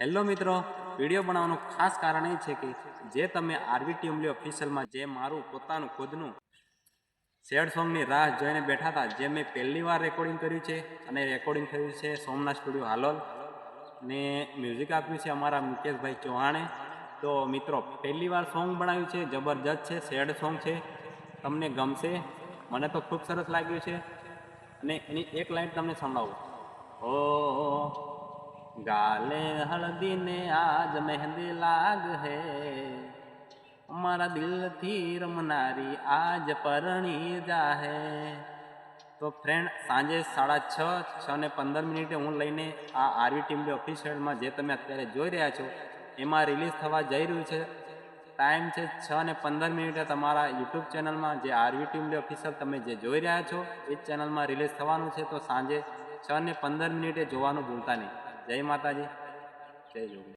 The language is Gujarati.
હેલો મિત્રો, વીડિયો બનાવવાનું ખાસ કારણ એ છે કે જે તમે આરવી ટીમલી ઓફિશિયલમાં જે મારું પોતાનું ખુદનું સેડ સોંગની રાહ જોઈને બેઠા હતા, જે મેં પહેલી વાર રેકોર્ડિંગ કર્યું છે અને રેકોર્ડિંગ થયું છે સોમનાથ સ્ટુડિયો હાલોલ. ને મ્યુઝિક આપ્યું છે અમારા મુકેશભાઈ ચૌહાણે. તો મિત્રો, પહેલી વાર સોંગ બનાવ્યું છે, જબરજસ્ત છે સેડ સોંગ છે. તમને ગમશે, મને તો ખૂબ સરસ લાગ્યું છે. અને એની એક લાઈન તમને સંભળાવું. ઓ ગાલે હળદી ને આજ મહેંદી લાગ હે અમારા દિલથી રમનારી આજ પરણી જાહે. તો ફ્રેન્ડ સાંજે સાડા છ છ ને પંદર મિનિટે હું લઈને આ આરવી ટીમલી ઓફિશિયલમાં જે તમે અત્યારે જોઈ રહ્યા છો, એમાં રિલીઝ થવા જઈ રહ્યું છે. ટાઈમ છે છ ને પંદર મિનિટે તમારા યુટ્યુબ ચેનલમાં જે આરવી ટીમલી ઓફિશિયલ તમે જે જોઈ રહ્યા છો, એ ચેનલમાં રિલીઝ થવાનું છે. તો સાંજે છ ને પંદર મિનિટે જોવાનું ભૂલતા નહીં. જય માતાજી. જય જોગી.